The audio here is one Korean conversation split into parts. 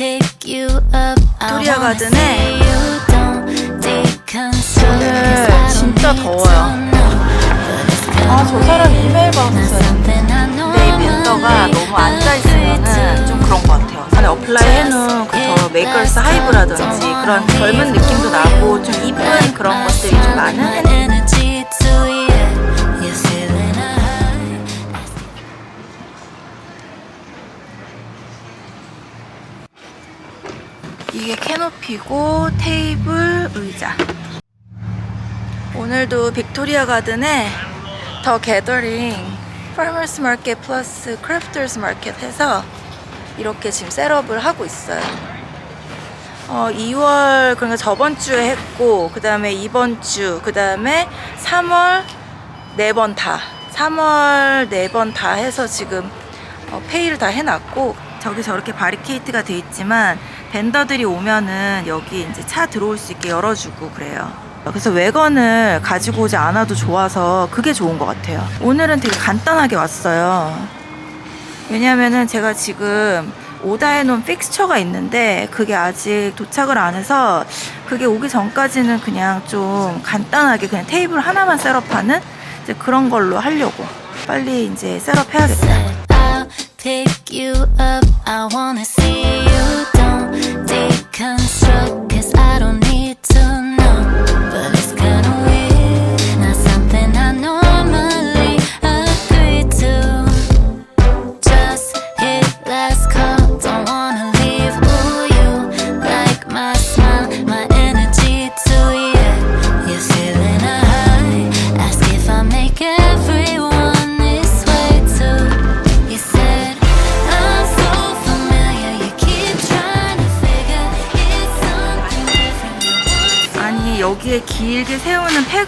wanna 가든에. 오늘 진짜 더워요. 아, 저 사람 이메일 받았어요. 이 벤더가 너무 앉아있으면은 좀 그런 것 같아요. 안에 어플라이 해놓은 그저 메이커스 하이브라든지 그런 젊은 느낌도 나고 좀 이쁜 그런 것들이 좀 많은 이게 캐노피고 테이블 의자. 오늘도 빅토리아 가든에 더 게더링 파머스 마켓 플러스 크래프터스 마켓 해서 이렇게 지금 셋업을 하고 있어요. 어, 2월 그러니까 저번 주에 했고 그 다음에 이번 주 그 다음에 3월 네번 다. 3월 네번다 해서 지금 어, 페이를 다 해놨고 저기 저렇게 바리케이트가 돼 있지만 벤더들이 오면은 여기 이제 차 들어올 수 있게 열어주고 그래요. 그래서 외건을 가지고 오지 않아도 좋아서 그게 좋은 것 같아요. 오늘은 되게 간단하게 왔어요. 왜냐면은 제가 지금 오다해 놓은 픽스처가 있는데 그게 아직 도착을 안 해서 그게 오기 전까지는 그냥 좀 간단하게 그냥 테이블 하나만 셋업하는 이제 그런 걸로 하려고 빨리 이제 셋업 해야겠다. Said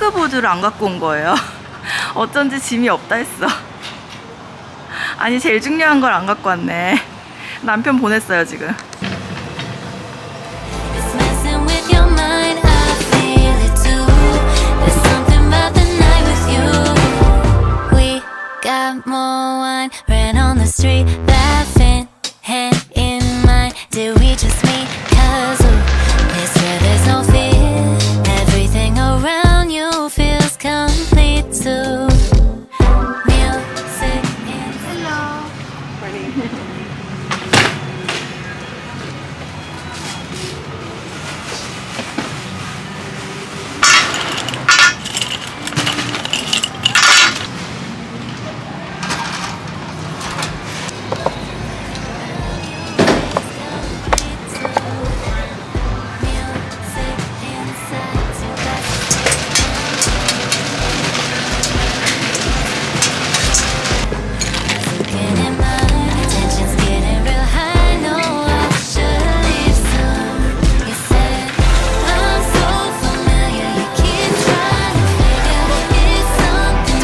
패그보드를 안 갖고 온 거예요. 어쩐지 짐이 없다 했어. 아니 제일 중요한 걸 안 갖고 왔네. 남편 보냈어요 지금.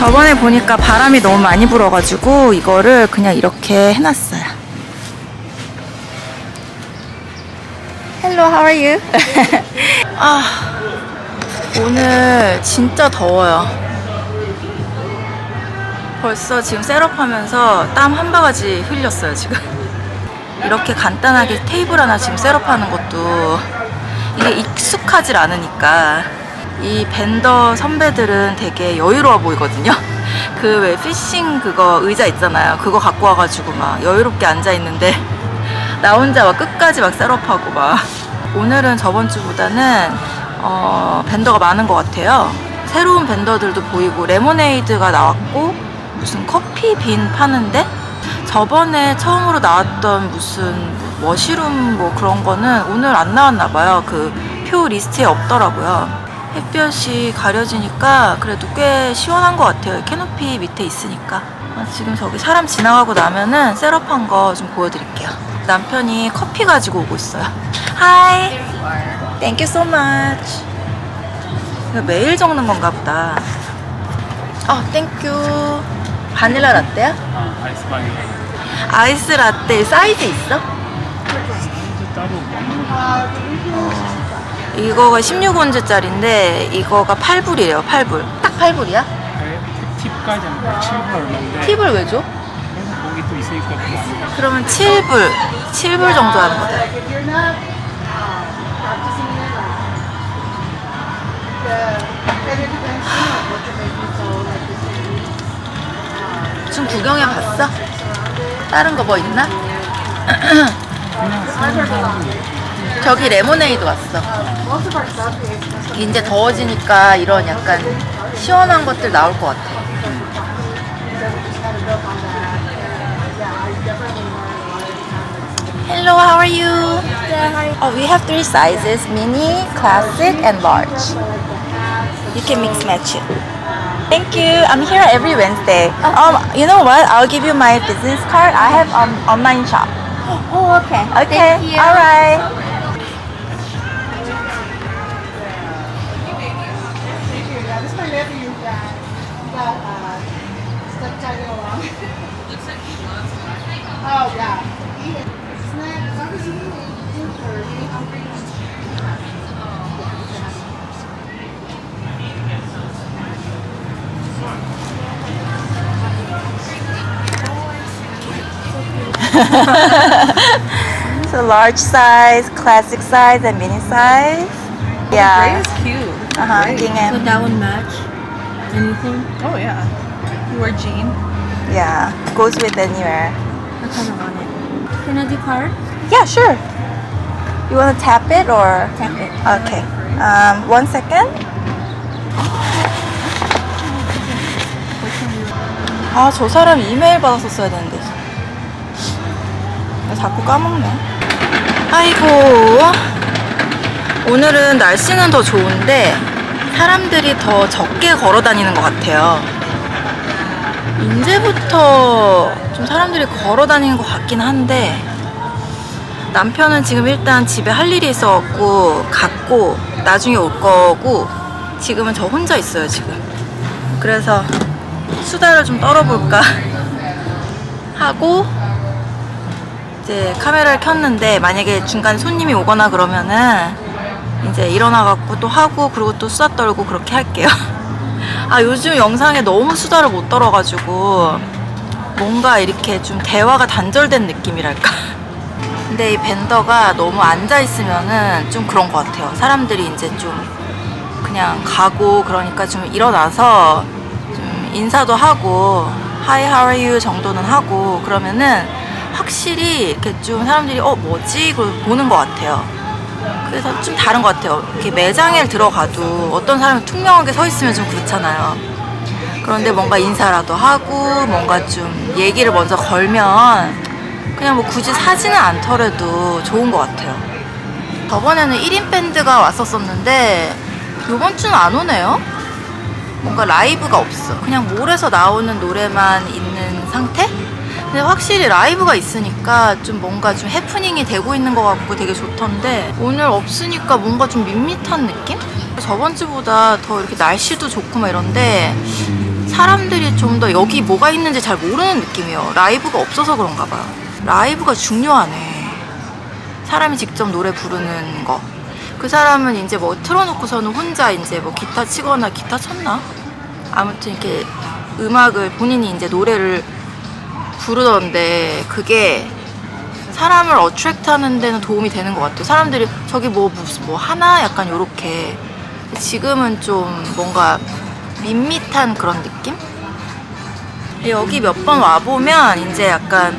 저번에 보니까 바람이 너무 많이 불어가지고 이거를 그냥 이렇게 해놨어요. Hello, how are you? 아, 오늘 진짜 더워요. 벌써 지금 셋업하면서 땀 한 바가지 흘렸어요, 지금. 이렇게 간단하게 테이블 하나 지금 셋업하는 것도 이게 익숙하질 않으니까 이 벤더 선배들은 되게 여유로워 보이거든요. 그 왜 피싱 그거 의자 있잖아요. 그거 갖고 와가지고 막 여유롭게 앉아 있는데 나 혼자 막 끝까지 막 셋업하고 막 오늘은 저번 주보다는 어, 벤더가 많은 것 같아요. 새로운 벤더들도 보이고 레모네이드가 나왔고 무슨 커피 빈 파는데 저번에 처음으로 나왔던 무슨 머시룸 뭐 그런 거는 오늘 안 나왔나 봐요. 그 표 리스트에 없더라고요. 햇볕이 가려지니까 그래도 꽤 시원한 것 같아요. 캐노피 밑에 있으니까. 아, 지금 저기 사람 지나가고 나면은 셋업한 거 좀 보여드릴게요. 남편이 커피 가지고 오고 있어요. Hi. Thank you so much. 이거 매일 적는 건가 보다. 어, 땡큐. 바닐라 라떼야? 아, 아이스 바닐라 아이스 라떼 사이즈 있어? 따로 먹는 거 이거가 16온즈짜리인데 이거가 8불이에요. 8불. 딱 8불이야? 팁까지 하면 7불 얼마인데 팁을 왜 줘? 그래서 거기 또 있으니까. 그러면 7불, 7불 정도 하는 거다. Uh, 좀 구경해 봤어? 다른 거 뭐 있나? 저기 레모네이드 왔어. 이제 더워지니까 이런 약간 시원한 것들 나올 것 같아. Hello, how are you? Oh, we have three sizes: mini, classic, and large. You can mix match it. Thank you. I'm here every Wednesday. Um, you know what? I'll give you my business card. I have um online shop. Oh, okay. Okay. All right. Oh yeah. Eat it. Snack. As long as you eat it or eat hungry. So large size, classic size, and mini size. Yeah. Gray is cute. Uh huh. gingham. Would that one match anything? Oh yeah. You wear jean. Yeah. Goes with anywhere. I kind of want it. Can I do card? Yeah, sure. You want to tap it or? Tap it. Okay. Um, one second. 아, 저 사람 이메일 받았었어야 되는데. 나 자꾸 까먹네. 아이고. 오늘은 날씨는 더 좋은데 사람들이 더 적게 걸어 다니는 것 같아요. 이제부터 좀 사람들이 걸어 다니는 것 같긴 한데 남편은 지금 일단 집에 할 일이 있어갖고 갔고 나중에 올 거고 지금은 저 혼자 있어요 지금. 그래서 수다를 좀 떨어볼까 하고 이제 카메라를 켰는데 만약에 중간에 손님이 오거나 그러면은 이제 일어나갖고 또 하고 그리고 또 수다 떨고 그렇게 할게요. 아 요즘 영상에 너무 수다를 못 떨어가지고 뭔가 이렇게 좀 대화가 단절된 느낌이랄까 근데 이 벤더가 너무 앉아 있으면은 좀 그런 것 같아요. 사람들이 이제 좀 그냥 가고 그러니까 좀 일어나서 좀 인사도 하고 Hi, how are you 정도는 하고 그러면은 확실히 이렇게 좀 사람들이 어 뭐지? 그러고 보는 것 같아요. 그래서 좀 다른 것 같아요. 이렇게 매장에 들어가도 어떤 사람이 투명하게 서 있으면 좀 그렇잖아요. 그런데 뭔가 인사라도 하고 뭔가 좀 얘기를 먼저 걸면 그냥 뭐 굳이 사지는 않더라도 좋은 것 같아요. 저번에는 1인 밴드가 왔었었는데 이번 주는 안 오네요. 뭔가 라이브가 없어. 그냥 몰에서 나오는 노래만 있는 상태? 근데 확실히 라이브가 있으니까 좀 뭔가 좀 해프닝이 되고 있는 것 같고 되게 좋던데 오늘 없으니까 뭔가 좀 밋밋한 느낌? 저번 주보다 더 이렇게 날씨도 좋고 막 이런데 사람들이 좀 더 여기 뭐가 있는지 잘 모르는 느낌이에요. 라이브가 없어서 그런가 봐요. 라이브가 중요하네. 사람이 직접 노래 부르는 거. 그 사람은 이제 뭐 틀어놓고서는 혼자 이제 뭐 기타 치거나 기타 쳤나? 아무튼 이렇게 음악을 본인이 이제 노래를 부르던데 그게 사람을 어트랙트 하는 데는 도움이 되는 것 같아요. 사람들이 저기 뭐 무슨 뭐 하나 약간 요렇게 지금은 좀 뭔가 밋밋한 그런 느낌? 여기 몇 번 와보면 이제 약간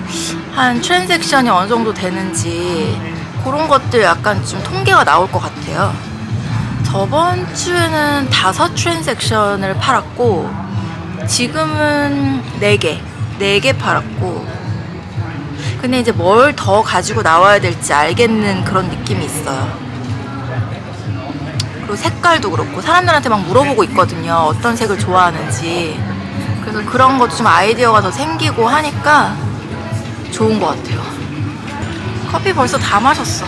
한 트랜잭션이 어느 정도 되는지 그런 것들 약간 좀 통계가 나올 것 같아요. 저번 주에는 다섯 트랜잭션을 팔았고 지금은 네 개, 네 개 팔았고 근데 이제 뭘 더 가지고 나와야 될지 알겠는 그런 느낌이 있어요. 그리고 색깔도 그렇고 사람들한테 막 물어보고 있거든요. 어떤 색을 좋아하는지. 그래서 그런 것도 좀 아이디어가 더 생기고 하니까 좋은 것 같아요. 커피 벌써 다 마셨어.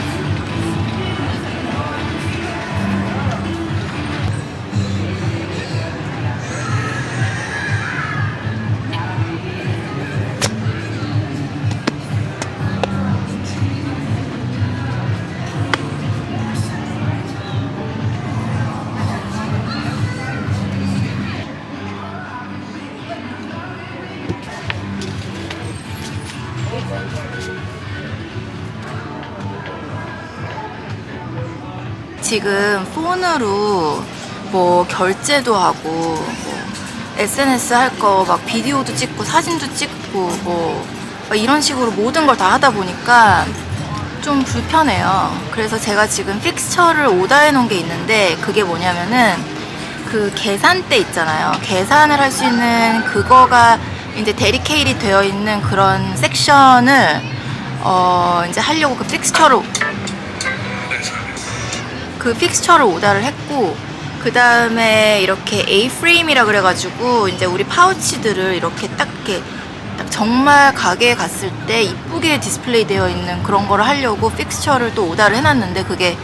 지금 폰으로 뭐 결제도 하고 뭐 SNS 할 거 막 비디오도 찍고 사진도 찍고 뭐막 이런 식으로 모든 걸 다 하다 보니까 좀 불편해요. 그래서 제가 지금 픽스처를 오더해 놓은 게 있는데 그게 뭐냐면은 그 계산대 있잖아요. 계산을 할 수 있는 그거가 이제 데리케이리 되어 있는 그런 섹션을 어 이제 하려고 그 픽스처를 그 픽스처를 오더를 했고 그 다음에 이렇게 A 프레임이라 그래가지고 이제 우리 파우치들을 이렇게 딱 이렇게 딱 정말 가게에 갔을 때 이쁘게 디스플레이 되어 있는 그런 거를 하려고 픽스처를 또 오더를 해놨는데 그게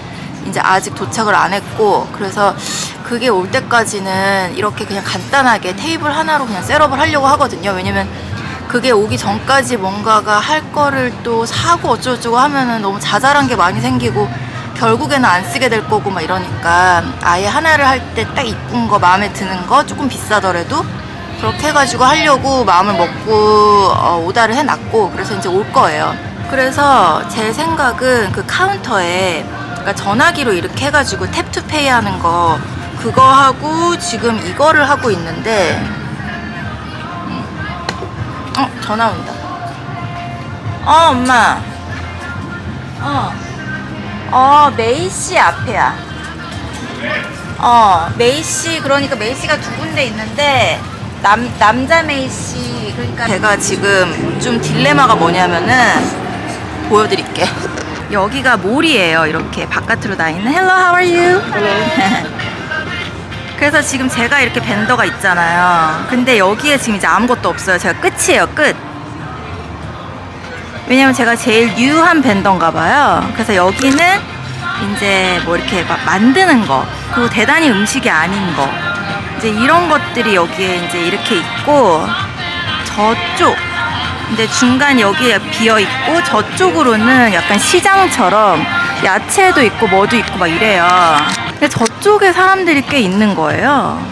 이제 아직 도착을 안 했고 그래서 그게 올 때까지는 이렇게 그냥 간단하게 테이블 하나로 그냥 셋업을 하려고 하거든요. 왜냐면 그게 오기 전까지 뭔가가 할 거를 또 사고 어쩌고저쩌고 하면은 너무 자잘한 게 많이 생기고 결국에는 안 쓰게 될 거고 막 이러니까 아예 하나를 할 때 딱 이쁜 거 마음에 드는 거 조금 비싸더라도 그렇게 해가지고 하려고 마음을 먹고 어, 오다를 해놨고 그래서 이제 올 거예요. 그래서 제 생각은 그 카운터에 그러니까 전화기로 이렇게 해가지고 탭투페이 하는 거 그거 하고 지금 이거를 하고 있는데 음. 어 전화 온다. 어 엄마. 어. 어, 메이씨 앞에야. 어, 메이씨, 그러니까 메이씨가 두 군데 있는데, 남, 남자 메이씨, 그러니까. 제가 지금 좀 딜레마가 뭐냐면은, 보여드릴게. 여기가 몰이에요. 이렇게 바깥으로 나 있는. Hello, how are you? 그래서 지금 제가 이렇게 벤더가 있잖아요. 근데 여기에 지금 이제 아무것도 없어요. 제가 끝이에요, 끝. 왜냐면 제가 제일 뉴한 밴더인가 봐요. 그래서 여기는 이제 뭐 이렇게 막 만드는 거, 그리고 대단히 음식이 아닌 거, 이제 이런 것들이 여기에 이제 이렇게 있고, 저쪽, 이제 중간 여기에 비어 있고, 저쪽으로는 약간 시장처럼 야채도 있고, 뭐도 있고 막 이래요. 근데 저쪽에 사람들이 꽤 있는 거예요.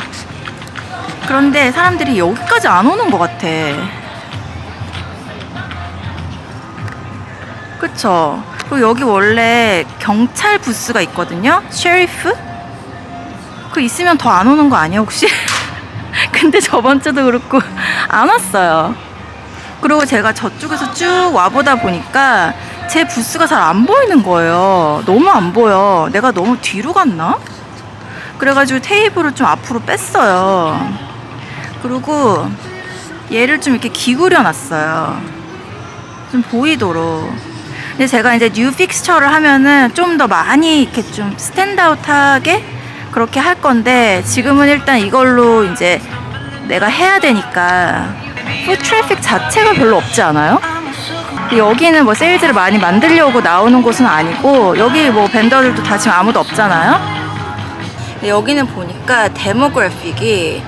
그런데 사람들이 여기까지 안 오는 것 같아. 그쵸. 그리고 여기 원래 경찰 부스가 있거든요. 셰리프? 그 있으면 더 안 오는 거 아니야, 혹시? 근데 저번 주도 그렇고 안 왔어요. 그리고 제가 저쪽에서 쭉 와보다 보니까 제 부스가 잘 안 보이는 거예요. 너무 안 보여. 내가 너무 뒤로 갔나? 그래가지고 테이블을 좀 앞으로 뺐어요. 그리고 얘를 좀 이렇게 기울여 놨어요. 좀 보이도록. 근데 제가 이제 뉴 픽스처를 하면은 좀 더 많이 이렇게 좀 스탠드아웃하게 그렇게 할 건데 지금은 일단 이걸로 이제 내가 해야 되니까 푸드 트래픽 자체가 별로 없지 않아요? 여기는 뭐 세일즈를 많이 만들려고 나오는 곳은 아니고 여기 뭐 벤더들도 다 지금 아무도 없잖아요. 여기는 보니까 데모그래픽이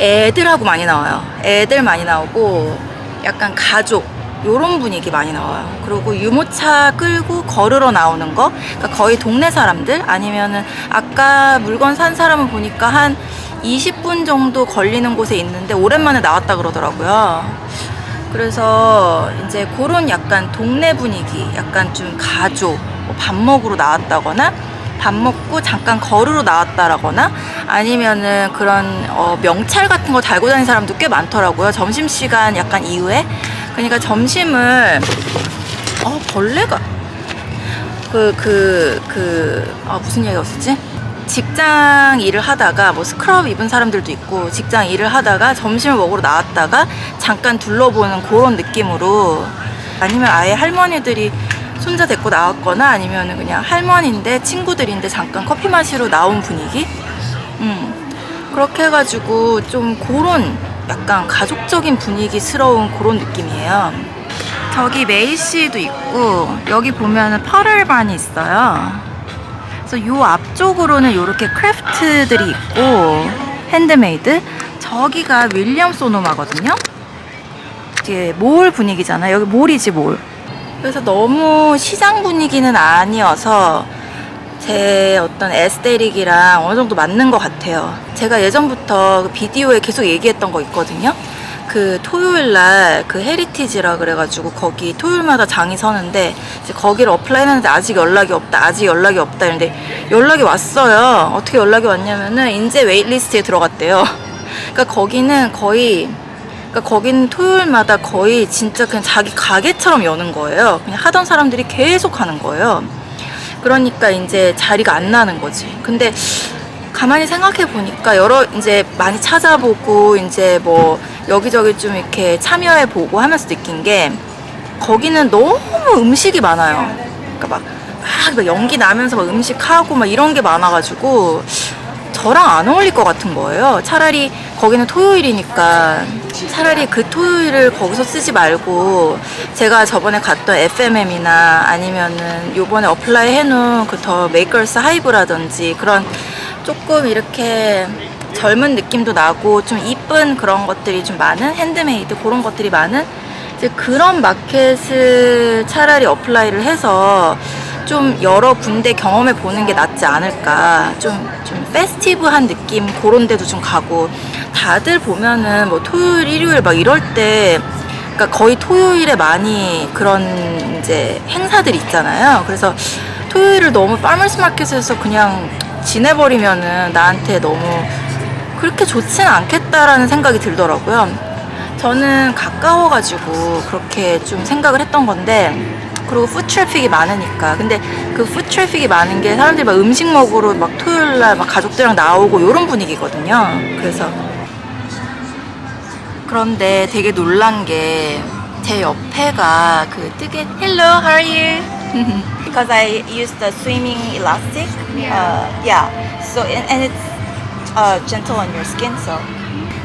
애들하고 많이 나와요. 애들 많이 나오고 약간 가족 요런 분위기 많이 나와요. 그리고 유모차 끌고 걸으러 나오는 거, 그러니까 거의 동네 사람들 아니면은 아까 물건 산 사람은 보니까 한 20분 정도 걸리는 곳에 있는데 오랜만에 나왔다 그러더라고요. 그래서 이제 그런 약간 동네 분위기, 약간 좀 가족, 뭐 밥 먹으러 나왔다거나 밥 먹고 잠깐 걸으러 나왔다라거나 아니면은 그런 어, 명찰 같은 거 달고 다니는 사람도 꽤 많더라고요. 점심 시간 약간 이후에. 그러니까 점심을 어 벌레가 그 그 그아 무슨 얘기였었지? 직장 일을 하다가 뭐 스크럽 입은 사람들도 있고 직장 일을 하다가 점심을 먹으러 나왔다가 잠깐 둘러보는 그런 느낌으로 아니면 아예 할머니들이 손자 데리고 나왔거나 아니면 그냥 할머니인데 친구들인데 잠깐 커피 마시러 나온 분위기? 음. 그렇게 해가지고 좀 그런 약간 가족적인 분위기스러운 그런 느낌이에요. 저기 메이시도 있고 여기 보면은 퍼럴반이 있어요. 그래서 요 앞쪽으로는 이렇게 크래프트들이 있고 핸드메이드. 저기가 윌리엄 소노마거든요. 이게 몰 분위기잖아요. 여기 몰이지 몰. 그래서 너무 시장 분위기는 아니어서 제 어떤 에스테릭이랑 어느 정도 맞는 것 같아요. 제가 예전부터 그 비디오에 계속 얘기했던 거 있거든요. 그 토요일 날 그 헤리티지라 그래가지고 거기 토요일마다 장이 서는데 이제 거기를 어플라이 했는데 아직 연락이 없다, 아직 연락이 없다 이런데 연락이 왔어요. 어떻게 연락이 왔냐면은 인제 웨이트리스트에 들어갔대요. 그러니까 거기는 거의 그러니까 거기는 토요일마다 거의 진짜 그냥 자기 가게처럼 여는 거예요. 그냥 하던 사람들이 계속 하는 거예요. 그러니까 이제 자리가 안 나는 거지. 근데 가만히 생각해 보니까 여러 이제 많이 찾아보고 이제 뭐 여기저기 좀 이렇게 참여해 보고 하면서 느낀 게 거기는 너무 음식이 많아요. 그러니까 막, 막, 막 연기 나면서 막 음식하고 막 이런 게 많아가지고 저랑 안 어울릴 것 같은 거예요. 차라리 거기는 토요일이니까 차라리 그 토요일을 거기서 쓰지 말고 제가 저번에 갔던 FMM이나 아니면은 요번에 어플라이 해놓은 그 더 메이커스 하이브라든지 그런 조금 이렇게 젊은 느낌도 나고 좀 이쁜 그런 것들이 좀 많은 핸드메이드 그런 것들이 많은 이제 그런 마켓을 차라리 어플라이를 해서 좀 여러 군데 경험해 보는 게 낫지 않을까. 좀, 좀 페스티브한 느낌 그런 데도 좀 가고. 다들 보면은 뭐 토요일, 일요일 막 이럴 때, 그러니까 거의 토요일에 많이 그런 이제 행사들이 있잖아요. 그래서 토요일을 너무 파머스 마켓에서 그냥 지내버리면은 나한테 너무 그렇게 좋지는 않겠다라는 생각이 들더라고요. 저는 가까워가지고 그렇게 좀 생각을 했던 건데 그리고 푸드 트래픽이 많으니까 근데 그 푸드 트래픽이 많은 게 사람들이 막 음식 먹으러 막 토요일 날 막 가족들이랑 나오고 이런 분위기거든요 그래서 그런데 되게 놀란 게 제 옆에가 그 뜨개 Hello, how are you? Because I use the swimming elastic. Uh, yeah. So and, and it's uh, gentle on your skin. So.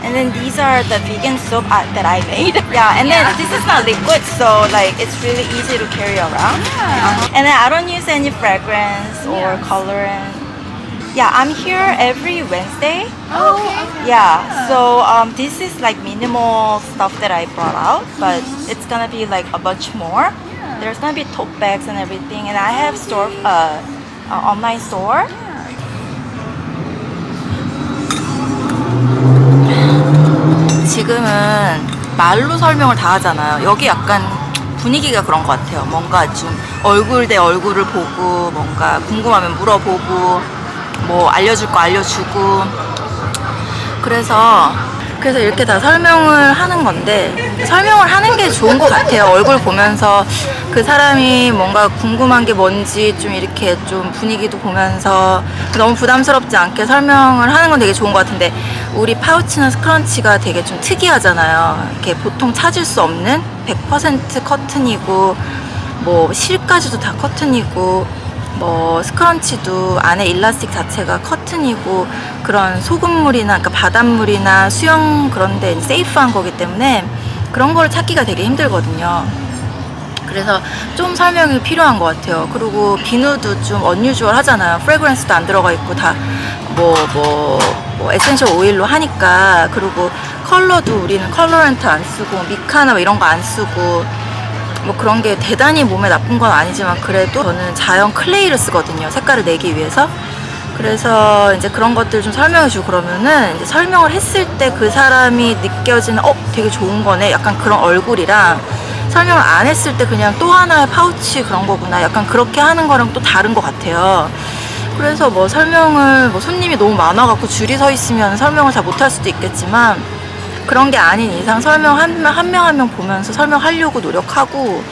And then these are the vegan soap uh, that I made. Yeah, and then this is not liquid, so like it's really easy to carry around. Uh-huh. And then I don't use any fragrance or colorant. Yeah, I'm here every Wednesday. Oh, okay. Yeah, so um, this is like minimal stuff that I brought out, but it's gonna be like a bunch more. There's gonna be tote bags and everything, and I have store uh, uh online store. 지금은 말로 설명을 다 하잖아요. 여기 약간 분위기가 그런 것 같아요. 뭔가 좀 얼굴 대 얼굴을 보고 뭔가 궁금하면 물어보고 뭐 알려줄 거 알려주고 그래서 그래서 이렇게 다 설명을 하는 건데 설명을 하는 게 좋은 것 같아요. 얼굴 보면서 그 사람이 뭔가 궁금한 게 뭔지 좀 이렇게 좀 분위기도 보면서 너무 부담스럽지 않게 설명을 하는 건 되게 좋은 것 같은데 우리 파우치나 스크런치가 되게 좀 특이하잖아요. 이렇게 보통 찾을 수 없는 100% 커튼이고 뭐 실까지도 다 커튼이고 뭐 스크런치도 안에 일라스틱 자체가 커튼이고 그런 소금물이나 그러니까 바닷물이나 수영 그런데 세이프한 거기 때문에 그런 거를 찾기가 되게 힘들거든요. 그래서 좀 설명이 필요한 것 같아요. 그리고 비누도 좀 언유주얼 하잖아요. 프레그런스도 안 들어가 있고 다 뭐 뭐 뭐 에센셜 오일로 하니까 그리고 컬러도 우리는 컬러렌트 안 쓰고 미카나 뭐 이런 거 안 쓰고 뭐 그런 게 대단히 몸에 나쁜 건 아니지만 그래도 저는 자연 클레이를 쓰거든요. 색깔을 내기 위해서. 그래서 이제 그런 것들 좀 설명해 주고 그러면은 이제 설명을 했을 때 그 사람이 느껴지는 어 되게 좋은 거네 약간 그런 얼굴이랑 설명을 안 했을 때 그냥 또 하나의 파우치 그런 거구나 약간 그렇게 하는 거랑 또 다른 것 같아요. 그래서 뭐 설명을 뭐 손님이 너무 많아갖고 줄이 서 있으면 설명을 잘 못할 수도 있겠지만 그런 게 아닌 이상 설명 한명한명 한 명 보면서 설명하려고 노력하고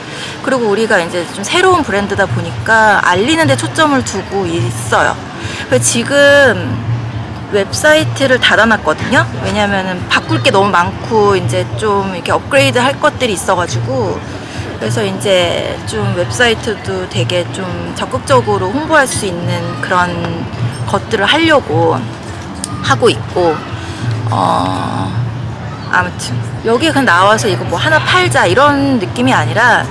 그리고 우리가 이제 좀 새로운 브랜드다 보니까 알리는 데 초점을 두고 있어요. 지금 웹사이트를 닫아놨거든요. 왜냐면은 바꿀 게 너무 많고 이제 좀 이렇게 업그레이드 할 것들이 있어가지고 그래서 이제 좀 웹사이트도 되게 좀 적극적으로 홍보할 수 있는 그런 것들을 하려고 하고 있고 어 아무튼 여기 그냥 나와서 이거 뭐 하나 팔자 이런 느낌이 아니라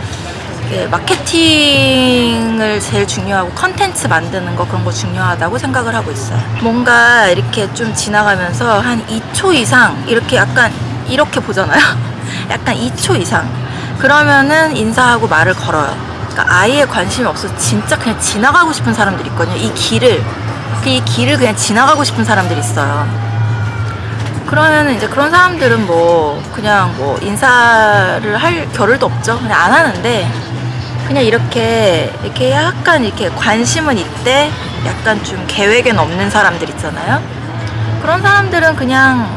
마케팅을 제일 중요하고 컨텐츠 만드는 거 그런 거 중요하다고 생각을 하고 있어요. 뭔가 이렇게 좀 지나가면서 한 2초 이상 이렇게 약간 이렇게 보잖아요. 약간 2초 이상 그러면은 인사하고 말을 걸어요. 그러니까 아예 관심이 없어서 진짜 그냥 지나가고 싶은 사람들이 있거든요. 이 길을 이 길을 그냥 지나가고 싶은 사람들이 있어요. 그러면은 이제 그런 사람들은 뭐 그냥 뭐 인사를 할 겨를도 없죠. 그냥 안 하는데 그냥 이렇게 이렇게 약간 이렇게 관심은 있대 약간 좀 계획엔 없는 사람들 있잖아요. 그런 사람들은 그냥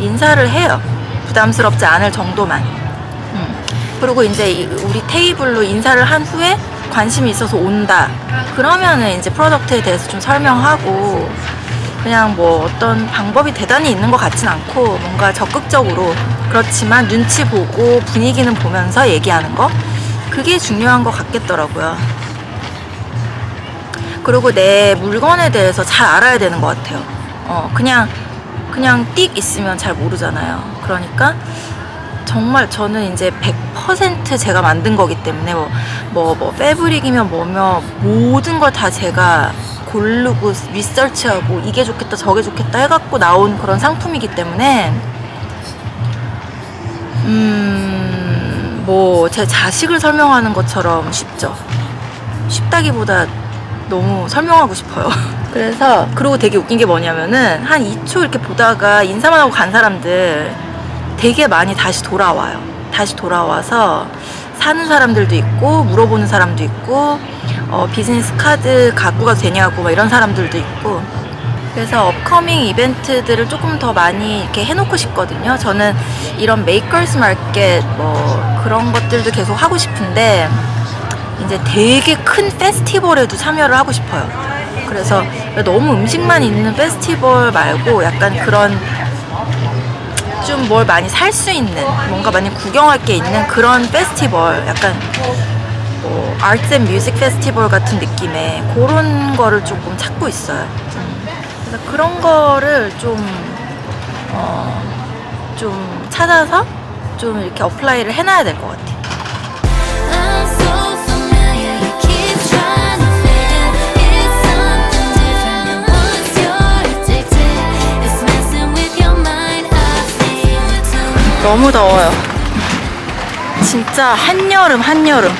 인사를 해요. 부담스럽지 않을 정도만. 음. 그리고 이제 이- 우리 테이블로 인사를 한 후에 관심이 있어서 온다. 그러면은 이제 프로덕트에 대해서 좀 설명하고 그냥 뭐 어떤 방법이 대단히 있는 것 같진 않고 뭔가 적극적으로 그렇지만 눈치 보고 분위기는 보면서 얘기하는 거 그게 중요한 것 같겠더라고요. 그리고 내 물건에 대해서 잘 알아야 되는 것 같아요. 어, 그냥, 그냥 띡 있으면 잘 모르잖아요. 그러니까 정말 저는 이제 100% 제가 만든 거기 때문에 뭐, 뭐, 뭐, 패브릭이면 뭐며 모든 걸 다 제가 고르고 리서치하고 이게 좋겠다 저게 좋겠다 해갖고 나온 그런 상품이기 때문에 음, 뭐, 제 자식을 설명하는 것처럼 쉽죠. 쉽다기보다 너무 설명하고 싶어요. 그래서, 그리고 되게 웃긴 게 뭐냐면은, 한 2초 이렇게 보다가 인사만 하고 간 사람들 되게 많이 다시 돌아와요. 다시 돌아와서 사는 사람들도 있고, 물어보는 사람도 있고, 어, 비즈니스 카드 갖고 가도 되냐고 막 이런 사람들도 있고, 그래서 업커밍 이벤트들을 조금 더 많이 이렇게 해놓고 싶거든요. 저는 이런 메이커스 마켓 뭐 그런 것들도 계속 하고 싶은데 이제 되게 큰 페스티벌에도 참여를 하고 싶어요. 그래서 너무 음식만 있는 페스티벌 말고 약간 그런 좀 뭘 많이 살 수 있는 뭔가 많이 구경할 게 있는 그런 페스티벌 약간 뭐 아트 앤 뮤직 페스티벌 같은 느낌의 그런 거를 조금 찾고 있어요. 음. 그래서 그런 거를 좀, 어, 좀 찾아서 좀 이렇게 어플라이를 해놔야 될 것 같아요. 너무 더워요. 진짜 한여름, 한여름.